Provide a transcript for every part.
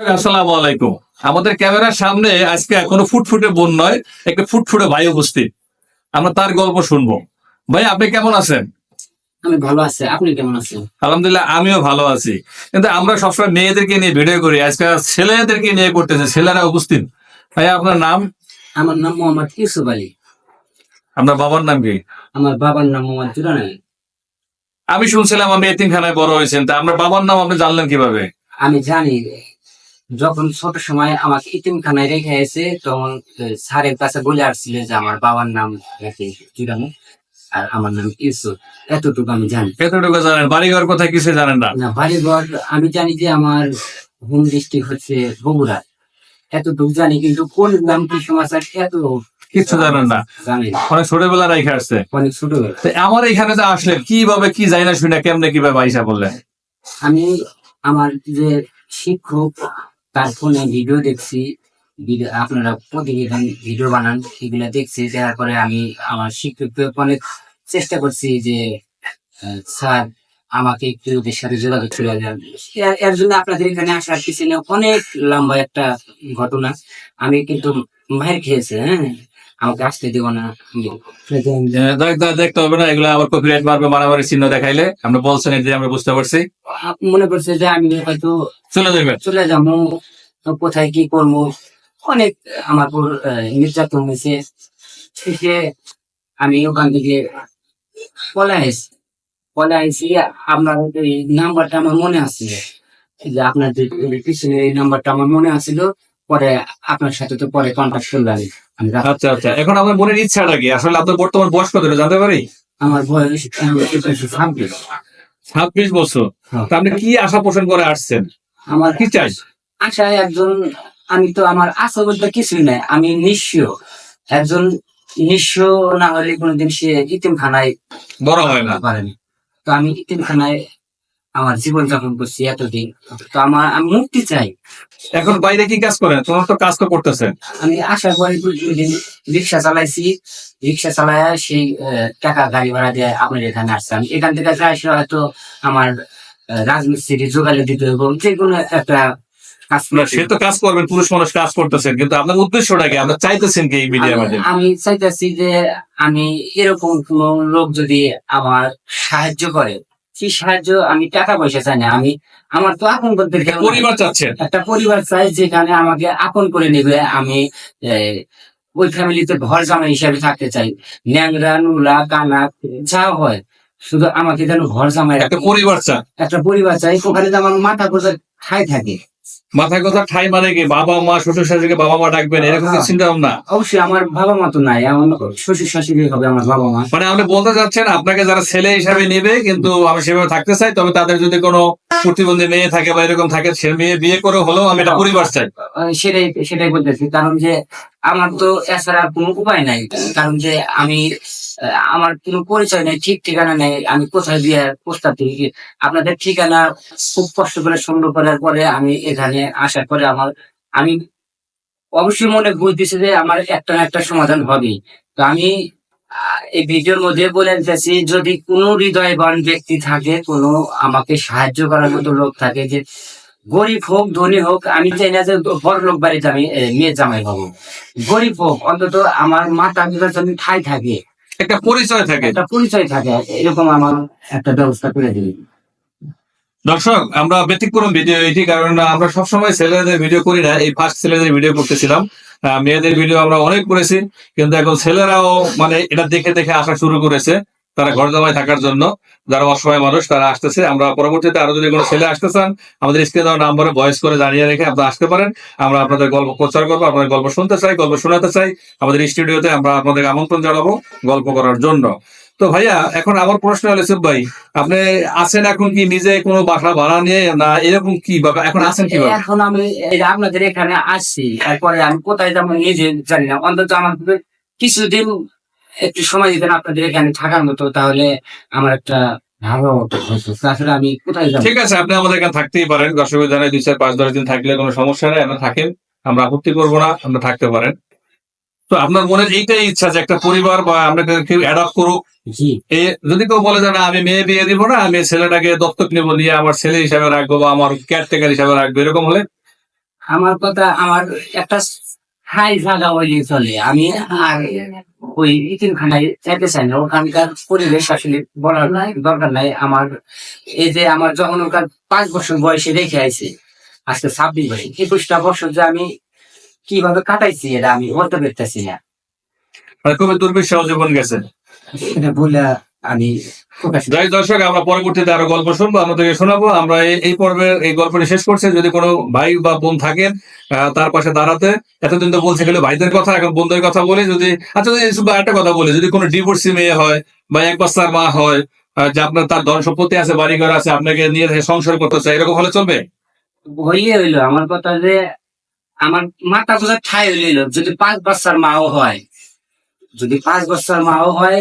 আসসালামু আলাইকুম। আমাদের ক্যামেরার সামনে আজকে কোনো ফুটফুটে বোন নয় একটা ফুটফুটে ভাই উপস্থিত। আমরা তার গল্প শুনব। ভাই আপনি কেমন আছেন? আমি ভালো আছি। আপনি কেমন আছেন? আলহামদুলিল্লাহ আমিও ভালো আছি। কিন্তু আমরা সবসময় মেয়েদেরকে নিয়ে ভিডিও করি। আজকে ছেলেদেরকে নিয়ে করতেছে। ছেলেরা উপস্থিত। ভাই আপনার নাম? আমার নাম মোহাম্মদ ইউসুফ আলী। আপনার বাবার নাম কি? আমার বাবার নাম মোহাম্মদ জুরান আলী। আমি শুনছিলাম আপনি এতিমখানায় বড় হয়েছেন। তা আপনার বাবার নাম আপনি জানলেন কীভাবে? আমি জানি যখন ছোট সময় আমাকে ইতিমখানায় রেখে এসে তখন স্যারের কাছে বলে আসছিল যে আমার বাবার নাম রাখি জুরানো আর আমার নাম ইউসুফ। এতটুকু আমি জানি। এতটুকু জানেন। বাড়িঘর কোথায় কিছু জানেন না? না বাড়িঘর আমি জানি যে আমার হোম ডিস্ট্রিক্ট হচ্ছে বগুড়া। এতটুকু জানি কিন্তু কোন নাম কি সমাচার এত কিচ্ছু জানেন না। জানি। অনেক ছোটবেলা রেখে আসছে। অনেক ছোটবেলা। আমার এখানে যে আসলেন কীভাবে কি যাই না শুনে কেমনে কীভাবে আইসা বললেন? আমি আমার যে শিক্ষক তার ফোনে ভিডিও দেখছি, ভিডিও- আপনারা প্রতিদিন ভিডিও বানান, সেগুলো দেখছি, দেখার পরে আমি আমার শিক্ষক অনেক চেষ্টা করছি যে স্যার আমাকে একটু ওদের সাথে যোগাযোগ চলে যান এর জন্য আপনাদের এখানে আসার পিছনে অনেক লম্বা একটা ঘটনা, আমি কিন্তু মায়ের খেয়েছি হ্যাঁ। আমাকে আসতে দেব না। দেখতে হবে না এগুলো আবার কপিরাইট মারবে মারামারি চিহ্ন দেখাইলে। আমরা বলছেন এটি আমরা বুঝতে পারছি। মনে করছে যে আমি হয়তো চলে যাবেন চলে যাব কোথায় কি করব? অনেক আমার নির্যাতন হয়েছে। শেষে আমি ওখান থেকে পলাই আসি পলাই আসি আপনার নাম্বারটা আমার মনে আছে। যে আপনার যে পিছনে এই নাম্বারটা আমার মনে আছিল পরে আপনার সাথে তো পরে কন্ট্যাক্ট করলাম। আমি আচ্ছা আচ্ছা। এখন আমার মনের ইচ্ছাটা কি? আসলে আপনার বর্তমান বয়স কত জানতে পারি? আমার বয়স ছাব্বিশ। ছাব্বিশ বছর। হ্যাঁ। তা আপনি কি আশা পোষণ করে আসছেন? আমার কি চাই? আশায় একজন আমি তো আমার আশা বলতে কিছুই নাই। আমি নিঃস্ব। একজন নিঃস্ব না হলে কোনোদিন সে ইতিমখানায় বড় হয় না। পারেনি। তো আমি ইতিমখানায় আমার জীবন যাপন করছি এতদিন। তো আমার আমি মুক্তি চাই। এখন বাইরে কি কাজ করেন? তোমার তো কাজ তো করতেছেন আমি আশা করি প্রতিদিন রিক্সা চালাইছি। রিক্সা চালায় সেই টাকা গাড়ি ভাড়া দিয়ে আপনার এখানে আসতাম। এখান থেকে আসলে হয়তো আমার রাজমিস্ত্রি যোগালে দিতে হবে যে কোনো একটা সে তো কাজ করবেন পুরুষ মানুষ কাজ করতেছেন কিন্তু আপনার উদ্দেশ্যটা কি? আপনার চাইতেছেন কি এই মিডিয়ার আমি- মাধ্যমে আমি চাইতেছি যে আমি এরকম কোন লোক যদি আমার সাহায্য করে সেই সাহায্য? আমি টাকা পয়সা চাই না আমি আমার তো আপন করতে পরিবার চাচ্ছে একটা পরিবার চাই যেখানে আমাকে আপন করে নেবে আমি ওই ফ্যামিলিতে ঘর জামাই হিসাবে থাকতে চাই। ন্যাংরা নুলা কানা যা হয় শুধু আমাকে যেন ঘর জামাই একটা পরিবার চাই একটা পরিবার চাই ওখানে তো আমার মাথা গোজা খাই থাকে। মাথায় কথা ঠাই মানে কি? বাবা মা শ্বশুর শাশুড়িকে বাবা মা ডাকবেন এরকম কি চিন্তা ভাবনা অবশ্যই আমার বাবা মা তো নাই আমার শ্বশুর শাশুড়ি হবে আমার বাবা মা। মানে আপনি বলতে চাচ্ছেন আপনাকে যারা ছেলে হিসাবে নেবে কিন্তু আমি সেভাবে থাকতে চাই তবে তাদের যদি কোনো প্রতিবন্ধী মেয়ে থাকে বা এরকম থাকে সে মেয়ে বিয়ে করে হলেও আমি এটা পরিবার চাই। সেটাই সেটাই বলতেছি কারণ যে আমার তো এছাড়া কোনো উপায় নাই কারণ যে আমি আমার কোনো পরিচয় নেই, ঠিক ঠিকানা নেই, আমি কোথায় দিয়ে প্রস্তাব দিই? আপনাদের ঠিকানা খুব কষ্ট করে সংগ্রহ করার পরে আমি এখানে আসার পরে আমার, আমি অবশ্যই মনে বুঝতেছি যে আমার একটা না একটা সমাধান হবে তো আমি এই ভিডিওর মধ্যে বলে দিতেছি, যদি কোনো হৃদয়বান ব্যক্তি থাকে, কোনো আমাকে সাহায্য করার মতো লোক থাকে যে গরিব হোক, ধনী হোক, আমি চাই না যে বড় লোক বাড়িতে আমি মেয়ে জামাই পাবো গরিব হোক, অন্তত আমার মাতা পিতার জন্য ঠাই থাকে। একটা পরিচয় থাকে। একটা পরিচয় থাকে এরকম আমার একটা ব্যবস্থা করে দিবি দর্শক আমরা ব্যতিক্রম ভিডিও এটি কারণ আমরা সবসময় ছেলেদের ভিডিও করি না এই ফার্স্ট ছেলেদের ভিডিও করতেছিলাম। মেয়েদের ভিডিও আমরা অনেক করেছি কিন্তু এখন ছেলেরাও মানে এটা দেখে দেখে আসা শুরু করেছে। তারা ঘর জামায় থাকার জন্য যারা অসহায় মানুষ তারা আসতেছে। আমরা পরবর্তীতে আরও যদি কোনো ছেলে আসতে চান আমাদের স্ক্রিনে দেওয়া নাম্বারে ভয়েস করে জানিয়ে রেখে আপনারা আসতে পারেন। আমরা আপনাদের গল্প প্রচার করব আপনাদের গল্প শুনতে চাই গল্প শোনাতে চাই। আমাদের স্টুডিওতে আমরা আপনাদের আমন্ত্রণ জানাব গল্প করার জন্য। তো ভাইয়া এখন আমার প্রশ্ন হলো ইউসুফ ভাই আপনি আছেন এখন কি নিজে কোনো বাসা ভাড়া নিয়ে না এরকম কি বাবা এখন আছেন কীভাবে? এখন আমি এই যে আপনাদের এখানে আসছি তারপরে আমি কোথায় যাব নিজে জানি না। অন্তত আমার কিছুদিন একটু সময় দিতেন আপনাদের এখানে থাকার মতো তাহলে আমার একটা আমি কোথায় যাব? ঠিক আছে আপনি আমাদের এখানে থাকতেই পারেন। জানাই দুই চার পাঁচ দশ দিন থাকলে কোনো সমস্যা নেই আমরা থাকেন আমরা আপত্তি করব না আমরা থাকতে পারেন। তো আপনার মনের এইটাই ইচ্ছা যে একটা পরিবার বা আমরা কেউ অ্যাডাপ্ট করুক। যদি কেউ বলে যে না আমি মেয়ে বিয়ে দিব না আমি ছেলেটাকে দত্তক নিব নিয়ে আমার ছেলে হিসাবে রাখব বা আমার কেয়ারটেকার হিসাবে রাখব এরকম হলে? আমার কথা আমার একটা হাই হইলে চলে। আমি আর ওই ইতিমখানায় যেতে চাই না। ওখানকার পরিবেশ আসলে বলার নাই দরকার নাই। আমার এই যে আমার যখন ওখান পাঁচ বছর বয়সে রেখে আইছি আজকে ছাব্বিশ বছর একুশটা বছর যে আমি কীভাবে কাটাইছি এটা আমি বলতে পারতেছি না। খুবই দুর্বিষহ জীবন গেছে? এটা বলে আমি যাই দর্শক আমরা পরবর্তীতে আরও গল্প শুনব আমাদেরকে শোনাবো। আমরা এই- পর্বের এই গল্পটি শেষ করছি। যদি কোনো ভাই বা বোন থাকেন তার পাশে দাঁড়াতে এতদিন তো বলছে গেলে ভাইদের কথা এখন বোনদের কথা বলি যদি আচ্ছা যদি একটা কথা বলি যদি কোনো ডিভোর্সি মেয়ে হয় বা এক বাচ্চার মা হয় যে আপনার তার ধন সম্পত্তি আছে বাড়ি ঘর আছে আপনাকে নিয়ে সংসার করতে চাই এরকম হলে চলবে? হইলে হইল। আমার কথা যে আমার মাথা গোজা ঠাই হইল। যদি পাঁচ বাচ্চার মাও হয় যদি পাঁচ বছর মাও হয়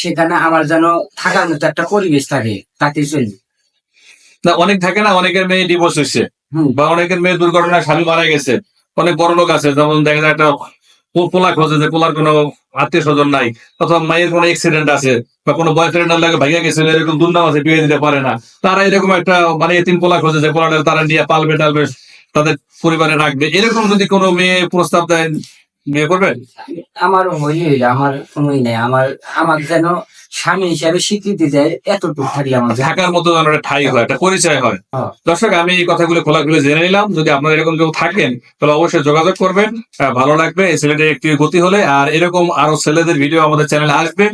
সেখানে আমার যেন থাকার মতো একটা পরিবেশ থাকে তাতে চলি না অনেক থাকে না অনেকের মেয়ে ডিভোর্স হয়েছে বা অনেকের মেয়ে দুর্ঘটনায় স্বামী মারা গেছে। অনেক বড় লোক আছে যেমন দেখা যায় একটা পোলা খোঁজে যে পোলার কোনো আত্মীয় স্বজন নাই অথবা মায়ের কোনো অ্যাক্সিডেন্ট আছে বা কোনো বয়ফ্রেন্ড লাগে ভাইয়া গেছে এরকম দুর্নাম আছে বিয়ে দিতে পারে না। তারা এরকম একটা মানে এতিম পোলা খোঁজে যে পোলাটা তারা নিয়ে পালবে টালবে তাদের পরিবারে রাখবে। এরকম যদি কোনো মেয়ে প্রস্তাব দেয় বিয়ে করবেন আমার হইলে আমার কোনোই নেই। আমার আমার যেন স্বামী হিসাবে স্বীকৃতি দেয় এতটুকু থাকলে আমার থাকার মতো যেন একটা ঠাই হয় একটা পরিচয় হয়। হ্যাঁ। দর্শক আমি এই কথাগুলো খোলাখুলি জেনে নিলাম। যদি আপনারা এরকম কেউ থাকেন তাহলে অবশ্যই যোগাযোগ করবেন। ভালো লাগবে এই ছেলেটির একটি গতি হলে। আর এরকম আরও ছেলেদের ভিডিও আমাদের চ্যানেলে আসবে।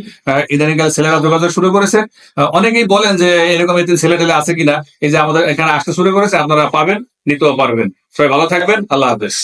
ইদানিংকালে ছেলেরা যোগাযোগ শুরু করেছে। অনেকেই বলেন যে এরকম একটি ছেলে টেলে আছে কিনা। এই যে আমাদের এখানে আসতে শুরু করেছে আপনারা পাবেন নিতেও পারবেন। সবাই ভালো থাকবেন। আল্লাহ হাফেজ।